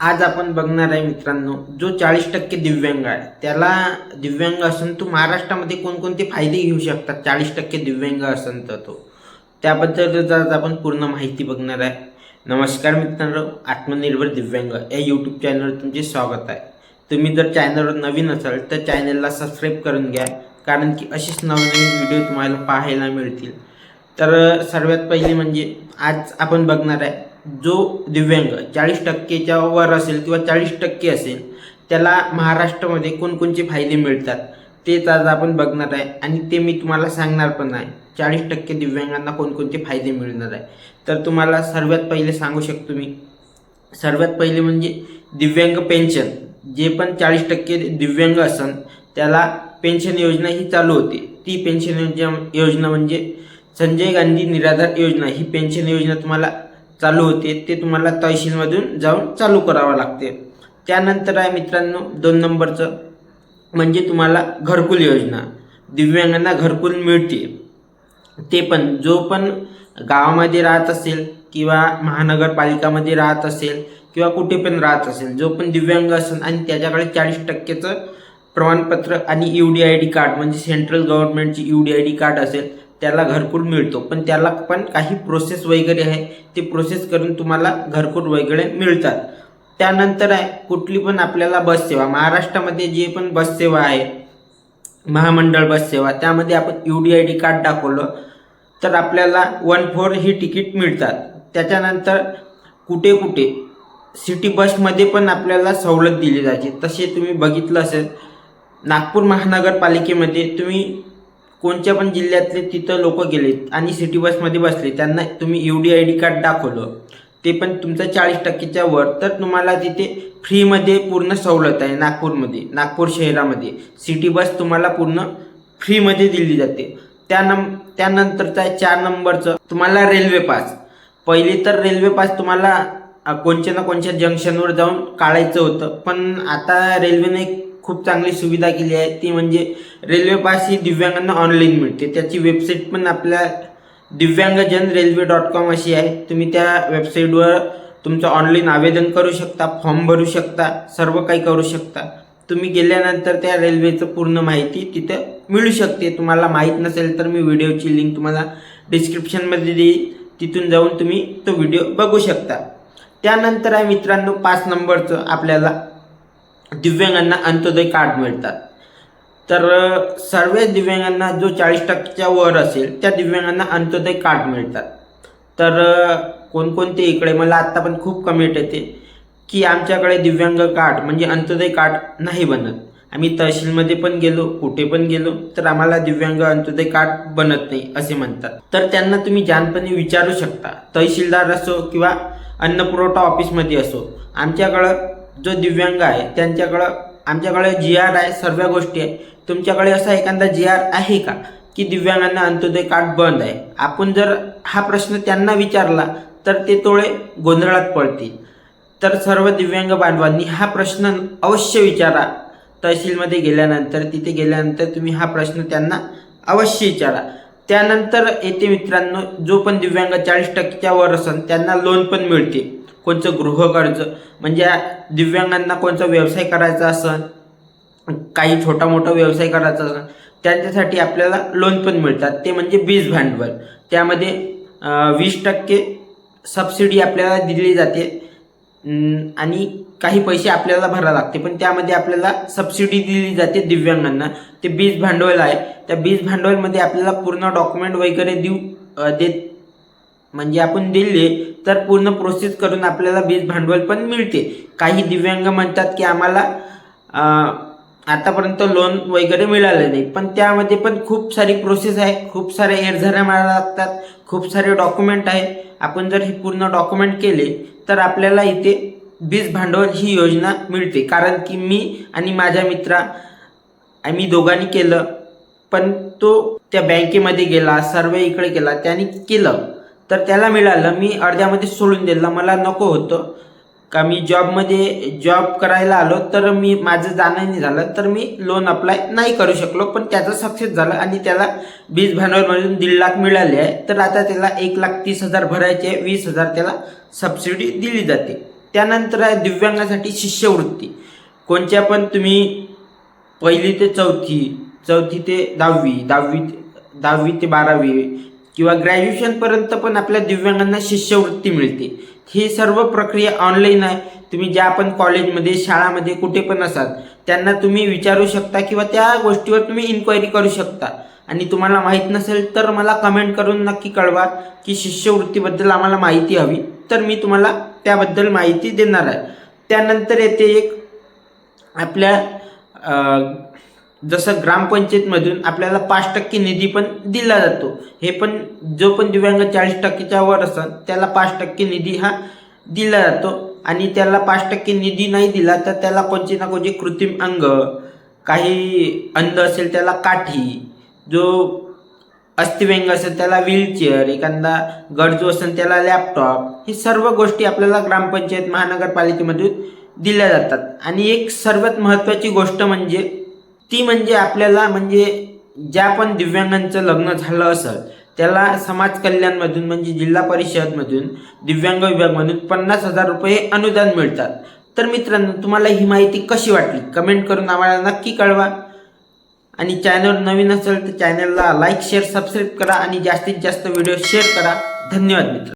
आज आपण बघणार आहे मित्रांनो जो चाळीस टक्के दिव्यांग आहे त्याला दिव्यांग असून तो महाराष्ट्रामध्ये कोणकोणते फायदे घेऊ शकतात? चाळीस टक्के दिव्यांग असून तर तो. त्याबद्दल आज आपण पूर्ण माहिती बघणार आहे. नमस्कार मित्रांनो आत्मनिर्भर दिव्यांग या यूट्यूब चॅनलवर तुमचे स्वागत आहे. तुम्ही जर चॅनलवर नवीन असाल तर चॅनलला सबस्क्राईब करून घ्या कारण की असेच नवनवीन व्हिडिओ तुम्हाला पाहायला मिळतील. तर सर्वात पहिले म्हणजे आज आपण बघणार आहे जो दिव्यांग चाळीस टक्केच्या वर असेल किंवा चाळीस टक्के असेल त्याला महाराष्ट्रामध्ये कोणकोणते फायदे मिळतात तेच आज आपण बघणार आहे. आणि ते मी तुम्हाला सांगणार पण आहे. चाळीस टक्के दिव्यांगांना कोणकोणते फायदे मिळणार आहे. तर तुम्हाला सर्वात पहिले सांगू शकतो मी. सर्वात पहिले म्हणजे दिव्यांग पेन्शन. जे पण चाळीस टक्के दिव्यांग असन त्याला पेन्शन योजना ही चालू होते. ती पेन्शन योजना योजना म्हणजे संजय गांधी निराधार योजना. ही पेन्शन योजना तुम्हाला चालू होते ते तुम्हाला तहसीलमधून जाऊन चालू करावं लागते. त्यानंतर आहे मित्रांनो दोन नंबरचं म्हणजे तुम्हाला घरकुल योजना. दिव्यांगांना घरकुल मिळते. ते पण जो पण गावामध्ये राहत असेल किंवा महानगरपालिकामध्ये राहत असेल किंवा कुठे पण राहत असेल जो पण दिव्यांग असेल आणि त्याच्याकडे चाळीस टक्केचं प्रमाणपत्र आणि U D I D card म्हणजे central गव्हर्नमेंटची U D I D card असेल त्याला घरकुल मिळतो. पण त्याला पण काही प्रोसेस वगैरे आहे. ते प्रोसेस करून तुम्हाला घरकुल वगैरे मिळतात. त्यानंतर आहे कुठली पण आपल्याला बस सेवा. महाराष्ट्रामध्ये जे पण बससेवा आहे महामंडळ बससेवा त्यामध्ये आपण U D I D card दाखवलं तर आपल्याला वन फोर ही तिकीट मिळतात. त्याच्यानंतर कुठे कुठे सिटी बसमध्ये पण आपल्याला सवलत दिली जाते तसे तुम्ही बघितलं असेल नागपूर महानगरपालिकेमध्ये तुम्ही कोणत्या पण जिल्ह्यातले तिथं लोक गेलेत आणि सिटी बसमध्ये बसले त्यांना तुम्ही U D I D card दाखवलं ते पण तुमचं चाळीस टक्केच्या वर. तर तुम्हाला तिथे फ्रीमध्ये पूर्ण सवलत आहे नागपूरमध्ये नागपूर शहरामध्ये. सिटी बस तुम्हाला पूर्ण फ्रीमध्ये दिली जाते. त्यानं त्यानंतरचा आहे चार नंबरचं तुम्हाला रेल्वे पास पहिले तर रेल्वे पास तुम्हाला कोणत्या ना कोणत्या जंक्शनवर जाऊन काढायचं होतं पण आता रेल्वेने खूप चांगली सुविधा केली आहे. ती म्हणजे रेल्वे पास ही दिव्यांगांना ऑनलाईन मिळते. त्याची वेबसाईट पण आपल्या दिव्यांगजन रेल्वे डॉट कॉम अशी आहे. तुम्ही त्या वेबसाईटवर तुमचं ऑनलाईन आवेदन करू शकता फॉर्म भरू शकता सर्व काही करू शकता. तुम्ही गेल्यानंतर त्या रेल्वेचं पूर्ण माहिती तिथं मिळू शकते. तुम्हाला माहीत नसेल तर मी व्हिडिओची लिंक तुम्हाला डिस्क्रिप्शनमध्ये देईल तिथून जाऊन तुम्ही तो व्हिडिओ बघू शकता. त्यानंतर आहे मित्रांनो पाच नंबरचं आपल्याला दिव्यांगांना अंत्योदय कार्ड मिळतात. तर सर्व दिव्यांगांना जो चाळीस टक्क्याच्या वर असेल त्या दिव्यांगांना अंत्योदय कार्ड मिळतात. तर कोणकोणते इकडे? मला आत्ता पण खूप कमेंट येते की आमच्याकडे दिव्यांग कार्ड म्हणजे अंत्योदय कार्ड नाही बनत. आम्ही तहसीलमध्ये पण गेलो कुठे पण गेलो तर आम्हाला दिव्यांग अंत्योदय कार्ड बनत नाही असे म्हणतात. तर त्यांना तुम्ही जानपणे विचारू शकता. तहसीलदार असो किंवा अन्न पुरवठा ऑफिसमध्ये असो आमच्याकडं जो दिव्यांग आहे त्यांच्याकडं आमच्याकडे जी आर आहे सर्व गोष्टी आहे. तुमच्याकडे असा एखादा जी आर आहे का? की दिव्यांगांना अंत्योदय कार्ड बंद आहे. आपण जर हा प्रश्न त्यांना विचारला तर ते थोडे गोंधळात पडतील. तर सर्व दिव्यांग बांधवांनी हा प्रश्न अवश्य विचारा. तहसीलमध्ये गेल्यानंतर तिथे गेल्यानंतर तुम्ही हा प्रश्न त्यांना अवश्य विचारा. त्यानंतर येते मित्रांनो जो पण दिव्यांग चाळीस टक्क्याच्या वर असेल त्यांना लोन पण मिळते कोणचं गृहकर्ज म्हणजे दिव्यांगांना कोणचा व्यवसाय करायचा असेल काही छोटा मोठा व्यवसाय करायचा असेल त्यांच्यासाठी आपल्याला लोन पण मिळतात. ते म्हणजे बीज भांडवल. त्यामध्ये वीस टक्के सबसिडी आपल्याला दिली जाते. आणि काही पैसे आपल्याला भरावे लागते. पण त्यामध्ये आपल्याला सबसिडी दिली जाते दिव्यांगांना. ते बीज भांडवल आहे. त्या बीज भांडवलमध्ये आपल्याला पूर्ण डॉक्युमेंट वगैरे देऊ देत म्हणजे आपण दिले तर पूर्ण प्रोसेस करून आपल्याला बीज भांडवल पण मिळते. काही दिव्यांग म्हणतात की आम्हाला आतापर्यंत लोन वगैरे मिळालं नाही. पण त्यामध्ये पण खूप सारी प्रोसेस आहे. खूप साऱ्या एरझऱ्या मारायला लागतात. खूप सारे डॉक्युमेंट आहे. आपण जर हे पूर्ण डॉक्युमेंट केले तर आपल्याला इथे बीज भांडवल ही योजना मिळते. कारण की मी आणि माझ्या मित्रा आम्ही दोघांनी केलं. पण तो त्या बँकेमध्ये गेला सर्वे इकडे केला त्याने केलं. तर त्याला मिळालं. मी अर्ध्यामध्ये सोडून दिलं. मला नको होतं. का मी जॉबमध्ये जॉब करायला आलो तर मी माझं जाणं नाही झालं. तर मी लोन अप्लाय नाही करू शकलो. पण त्याचं सक्सेस झालं आणि त्याला बीज भांडवलमधून दीड लाख मिळाले आहे. तर आता त्याला एक लाख तीस हजार भरायचे आहे. वीस हजार त्याला सबसिडी दिली जाते. त्यानंतर आहे दिव्यांगासाठी शिष्यवृत्ती. कोणत्या पण तुम्ही पहिली ते चौथी चौथी ते दहावी दहावी ते- दहावी ते बारावी किंवा ग्रॅज्युएशनपर्यंत पण आपल्या दिव्यांगांना शिष्यवृत्ती मिळते. ही सर्व प्रक्रिया ऑनलाईन आहे. तुम्ही ज्या पण कॉलेजमध्ये शाळामध्ये कुठे पण असाल त्यांना तुम्ही विचारू शकता किंवा त्या गोष्टीवर तुम्ही इन्क्वायरी करू शकता. आणि तुम्हाला माहीत नसेल तर मला कमेंट करून नक्की कळवा की शिष्यवृत्तीबद्दल आम्हाला माहिती हवी. तर मी तुम्हाला त्याबद्दल माहिती देणार आहे. त्यानंतर येते एक आपल्या जसं ग्रामपंचायतमधून आपल्याला पाच टक्के निधी पण दिला जातो. हे पण जो पण दिव्यांग चाळीस टक्केच्या वर असेल त्याला पाच टक्के निधी हा दिला जातो. आणि त्याला पाच टक्के निधी नाही दिला तर त्याला कोणते ना कोणते कृत्रिम अंग काही अंध असेल त्याला काठी जो अस्थिव्यंग असेल त्याला व्हीलचेअर एखादा गरजू असेल त्याला लॅपटॉप ही सर्व गोष्टी आपल्याला ग्रामपंचायत महानगरपालिकेमधून दिल्या जातात. आणि एक सर्वात महत्त्वाची गोष्ट म्हणजे ती म्हणजे आपल्याला म्हणजे ज्या पण दिव्यांगांचं लग्न झालं असेल त्याला समाज कल्याणमधून म्हणजे जिल्हा परिषदमधून दिव्यांग विभागमधून पन्नास हजार रुपये अनुदान मिळतात. तर मित्रांनो तुम्हाला ही माहिती कशी वाटली? कमेंट करून आम्हाला नक्की कळवा. आणि चॅनल नवीन असेल तर चॅनलला लाईक शेअर सबस्क्राईब करा आणि जास्तीत जास्त व्हिडिओ शेअर करा. धन्यवाद मित्र